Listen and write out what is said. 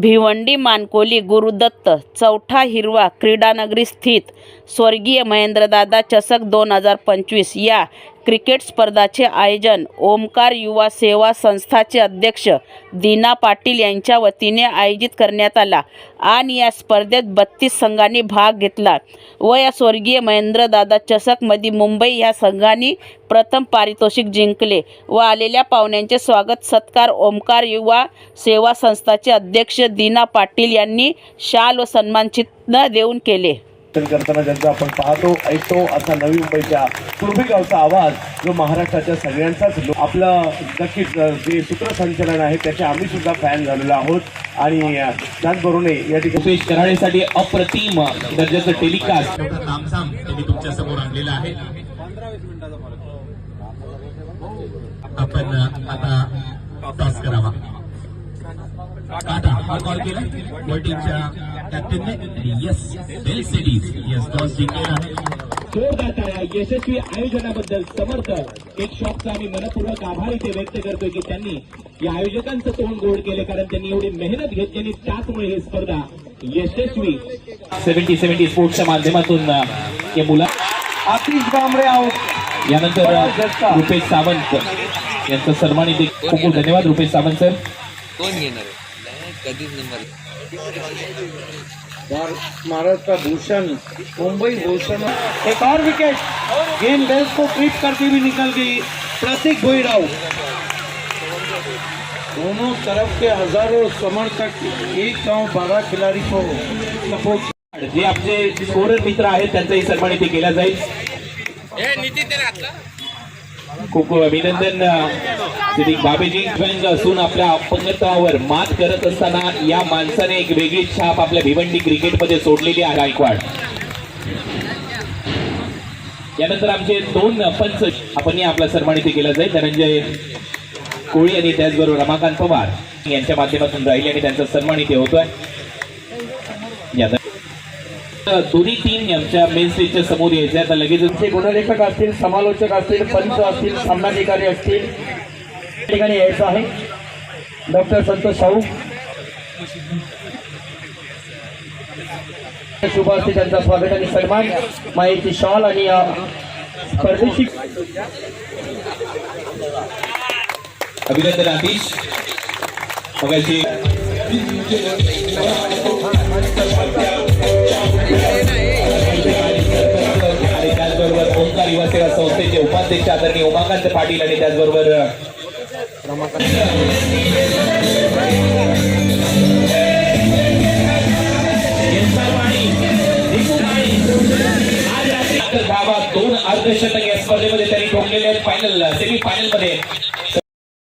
भिवंडी मानकोली गुरुदत्त चौथा हिरवा क्रीडानगरी स्थित स्वर्गीय महेंद्रदादा चषक दोन हजार पंचवीस या क्रिकेट स्पर्धाचे आयोजन ओमकार युवा सेवा संस्थाचे अध्यक्ष दीना पाटील यांच्या वतीने आयोजित करण्यात आला. आणि या स्पर्धेत बत्तीस संघांनी भाग घेतला. व या स्वर्गीय महेंद्रदादा चषकमध्ये मुंबई या संघाने प्रथम पारितोषिक जिंकले व आलेल्या पाहुण्यांचे स्वागत सत्कार ओमकार युवा सेवा संस्थाचे अध्यक्ष दीना पाटील यांनी शाल व सन्मानचिन्ह देऊन केले. कीर्तन करताना ज्यांचा आपण पाहतो ऐकतो असा नवी मुंबईच्या सुरभी गावचा आवाज जो महाराष्ट्राच्या सगळ्यांचाच लो- आपलं नक्कीच जे सूत्रसंचलन आहे त्याचे आम्ही सुद्धा फॅन झालेलो आहोत. आणि त्याचबरोबर या ठिकाणी रुपेश कराडेसाठी अप्रतिम दर्जाचं टेलिकास्ट त्यांनी तुमच्यासमोर आणलेलं आहे. आपण आता करावा. काटा कॉल. केला टीमच्या कॅप्टनने yes well cities yes toss जिंकलेला आहे जोरदार यशस्वी आयोजनाबद्दल समर्थ. एक शॉपचा आम्ही मनपूर्वक आभार इथे व्यक्त करतोय की त्यांनी या आयोजकांचं तोंड गोड केलं कारण त्यांनी एवढी मेहनत घेतली आणि त्याचमुळे ही स्पर्धा यशस्वी. सेव्हन्टी सेव्हन्टी स्पोर्ट्सच्या माध्यमातून या मुला आतिश बांबरे आहोत यानंतर रुपेश सावंत यांचं सन्मानित खूप खूप धन्यवाद रुपेश सावंत सर. कोण घेणार कधीच नंबर महाराष्ट्र भूषण मुंबई भूषण एक और विकेट गेंद बेल्स को ट्रिप करती हुई निकल गई प्रतीक भोईराव. दोनों तरफ के हजारों समर्थक एक गांव बारह खिलाड़ी को सपोर्ट जे आपले स्कोरर मित्र आहेत त्यांचाही सन्मान इथे केला जाईल. खूप खूप अभिनंदन अ, बाबेजी असून आपल्या अपंगत्वावर मात करत असताना या माणसाने एक वेगळी छाप आपल्या भिवंडी क्रिकेटमध्ये सोडलेली आहे गायकवाड. यानंतर आमचे दोन पंच आपण आपला सन्मानित केला जाईल. धनंजय कोळी आणि त्याचबरोबर रमाकांत पवार यांच्या माध्यमातून राहिले आणि त्यांचा सन्मानित होतोय. दोन्ही टीम आमच्या मेन स्टेजच्या समोर यायचे आता लगेच गुणलेखक असतील समालोचक असतील पंच असतील सामनाधिकारी असतील ठिकाणी यायचं आहे. डॉक्टर संतोष साहू. शुभ असते त्यांचा स्वागत आणि सन्मान. माहिती शॉल आणि स्पर्धेची अभिनंदन आतिश. मगाशी उपाध्यक्ष आदरणीय उमाकांत पाटील आणि त्याचबरोबर दोन अर्धशतक या स्पर्धेमध्ये त्यांनी ठोकलेले आहेत फायनल सेमी फायनलमध्ये.